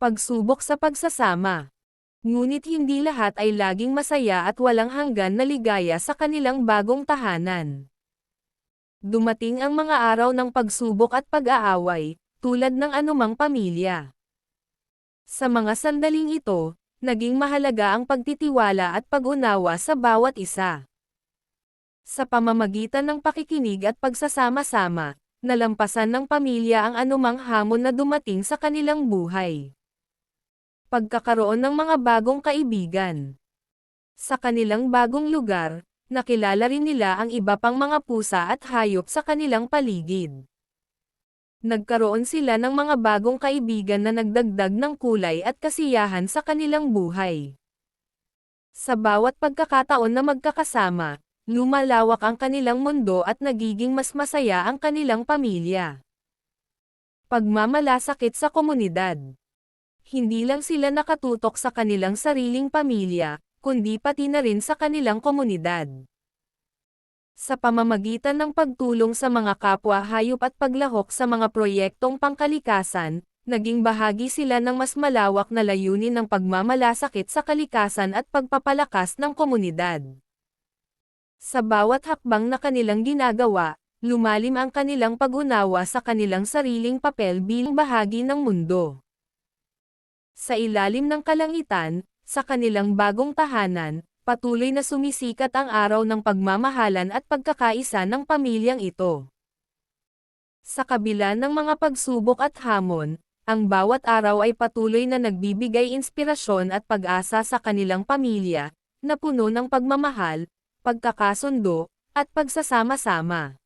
Pagsubok sa pagsasama. Ngunit hindi lahat ay laging masaya at walang hanggan na ligaya sa kanilang bagong tahanan. Dumating ang mga araw ng pagsubok at pag-aaway, tulad ng anumang pamilya. Sa mga sandaling ito, naging mahalaga ang pagtitiwala at pag-unawa sa bawat isa. Sa pamamagitan ng pakikinig at pagsasama-sama, nalampasan ng pamilya ang anumang hamon na dumating sa kanilang buhay. Pagkakaroon ng mga bagong kaibigan. Sa kanilang bagong lugar, nakilala rin nila ang iba pang mga pusa at hayop sa kanilang paligid. Nagkaroon sila ng mga bagong kaibigan na nagdagdag ng kulay at kasiyahan sa kanilang buhay. Sa bawat pagkakataon na magkakasama, lumalawak ang kanilang mundo at nagiging mas masaya ang kanilang pamilya. Pagmamalasakit sa komunidad. Hindi lang sila nakatutok sa kanilang sariling pamilya, kundi pati na rin sa kanilang komunidad. Sa pamamagitan ng pagtulong sa mga kapwa hayop at paglahok sa mga proyektong pangkalikasan, naging bahagi sila ng mas malawak na layunin ng pagmamalasakit sa kalikasan at pagpapalakas ng komunidad. Sa bawat hakbang na kanilang ginagawa, lumalim ang kanilang pag-unawa sa kanilang sariling papel bilang bahagi ng mundo. Sa ilalim ng kalangitan, sa kanilang bagong tahanan, patuloy na sumisikat ang araw ng pagmamahalan at pagkakaisa ng pamilyang ito. Sa kabila ng mga pagsubok at hamon, ang bawat araw ay patuloy na nagbibigay inspirasyon at pag-asa sa kanilang pamilya, na puno ng pagmamahal, pagkakasundo, at pagsasama-sama.